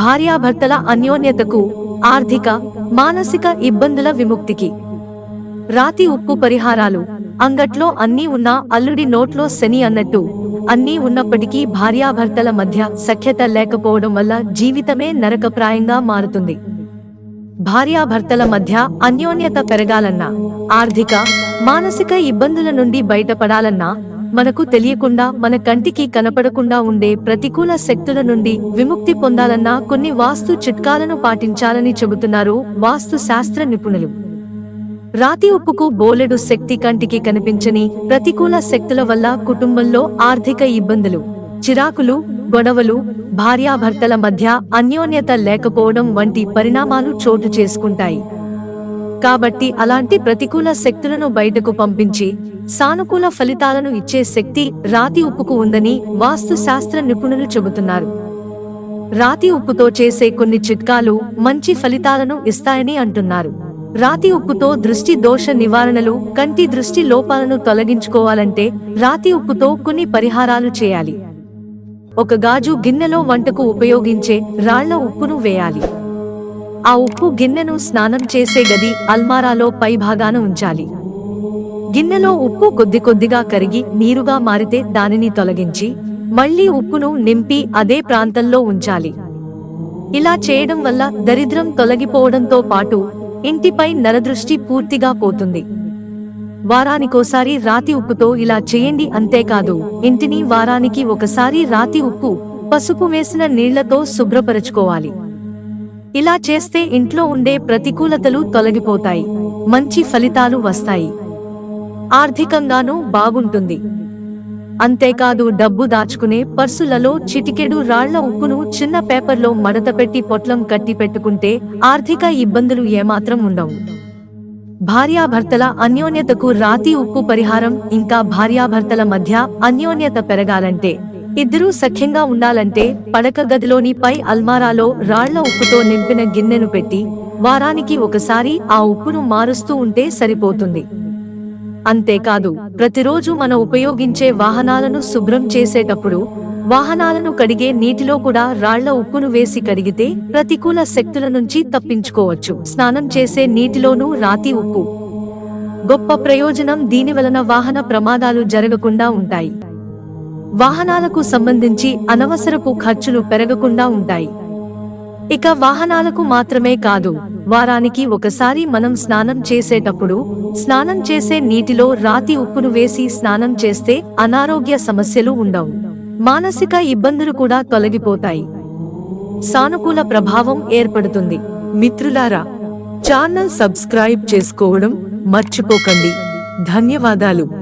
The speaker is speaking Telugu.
భార్యాభర్తల అన్యోన్యతకు ఆర్థిక మానసిక ఇబ్బందుల విముక్తికి. రాతి ఉప్పు పరిహారాలు అంగట్లో అన్నీ ఉన్నా అల్లుడి నోట్లో శని అన్నట్టు అన్నీ ఉన్నప్పటికీ భార్యాభర్తల మధ్య సఖ్యత లేకపోవడం వల్ల జీవితమే నరకప్రాయంగా మారుతుంది. భార్యాభర్తల మధ్య అన్యోన్యత పెరగాలన్నా ఆర్థిక మానసిక ఇబ్బందుల నుండి బయటపడాలన్నా మనకు తెలియకుండా మన కంటికి కనపడకుండా ఉండే ప్రతికూల శక్తుల నుండి విముక్తి పొందాలన్నా కొన్ని వాస్తు చిట్కాలను పాటించాలని చెబుతున్నారు వాస్తు శాస్త్ర నిపుణులు. రాతి ఉప్పుకు బోలెడు శక్తి కంటికి కనిపించని ప్రతికూల శక్తుల వల్ల కుటుంబంలో ఆర్థిక ఇబ్బందులు చిరాకులు గొడవలు భార్యాభర్తల మధ్య అన్యోన్యత లేకపోవడం వంటి పరిణామాలు చోటు చేసుకుంటాయి. కాబట్టి అలాంటి ప్రతికూల శక్తులను బయటకు పంపించి సానుకూల ఫలితాలను ఇచ్చే శక్తి రాతి ఉప్పుకు ఉందని వాస్తు శాస్త్ర నిపుణులు చెబుతున్నారు. రాతి ఉప్పుతో చేసే కొన్ని చిట్కాలు మంచి ఫలితాలను ఇస్తాయని అంటున్నారు. రాతి ఉప్పుతో దృష్టి దోష నివారణలు కంటి దృష్టి లోపాలను తొలగించుకోవాలంటే రాతి ఉప్పుతో కొన్ని పరిహారాలు చేయాలి. ఒక గాజు గిన్నెలో వంటకు ఉపయోగించే రాళ్ళ ఉప్పును వేయాలి. ఆ ఉప్పు గిన్నెను స్నానం చేసే గది అల్మారాలో పై భాగాన ఉంచాలి. గిన్నెలో ఉప్పు కొద్ది కొద్దిగా కరిగి నీరుగా మారితే దానిని తొలగించి మళ్ళీ ఉప్పును నింపి అదే ప్రాంతంలో ఉంచాలి. ఇలా చేయడం వల్ల దరిద్రం తొలగిపోవడంతో పాటు ఇంటిపై నరదృష్టి పూర్తిగా పోతుంది. వారానికోసారి రాతి ఉప్పుతో ఇలా చేయండి అంతేకాదు ఇంటిని వారానికి ఒకసారి రాతి ఉప్పు పసుపు వేసిన నీళ్ళతో శుభ్రపరచుకోవాలి. ఇలా చేస్తే ఇంట్లో ఉండే ప్రతికూలతలు తొలగిపోతాయి మంచి ఫలితాలు వస్తాయి. ఆర్థికంగానూ బాగుంటుంది. అంతేకాదు డబ్బు దాచుకునే పర్సులలో చిటికెడు రాళ్ళ ఉప్పును చిన్న పేపర్లో మడతపెట్టి పొట్లం కట్టి పెట్టుకుంటే ఆర్థిక ఇబ్బందులు ఏమాత్రం ఉండవు. భార్యాభర్తల అన్యోన్యతకు రాతి ఉప్పు పరిహారం ఇంకా భార్యాభర్తల మధ్య అన్యోన్యత పెరగాలంటే ఇద్దరూ సఖ్యంగా ఉండాలంటే పడక గదిలోని పై అల్మారాలో రాళ్ళ ఉప్పుతో నింపిన గిన్నెను పెట్టి వారానికి ఒకసారి ఆ ఉప్పును మారుస్తూ ఉంటే సరిపోతుంది. అంతేకాదు ప్రతిరోజు మన ఉపయోగించే వాహనాలను శుభ్రం చేసేటప్పుడు వాహనాలను కడిగే నీటిలో కూడా రాళ్ళ ఉప్పును వేసి కడిగితే ప్రతికూల శక్తుల నుంచి తప్పించుకోవచ్చు. స్నానం చేసే నీటిలోనూ రాతి ఉప్పు. గొప్ప ప్రయోజనం దీని వలన వాహన ప్రమాదాలు జరగకుండా ఉంటాయి. వాహనాలకు సంబంధించి అనవసరపు ఖర్చులు పెరగకుండా ఉంటాయి. ఇక వాహనాలకు మాత్రమే కాదు వారానికి ఒకసారి మనం స్నానం చేసేటప్పుడు స్నానం చేసే నీటిలో రాతి ఉప్పును వేసి స్నానం చేస్తే అనారోగ్య సమస్యలు ఉండవు. మానసిక ఇబ్బందులు కూడా తొలగిపోతాయి. సానుకూల ప్రభావం ఏర్పడుతుంది. మిత్రులారా ఛానల్ సబ్స్క్రైబ్ చేసుకోవడం మర్చిపోకండి. ధన్యవాదాలు.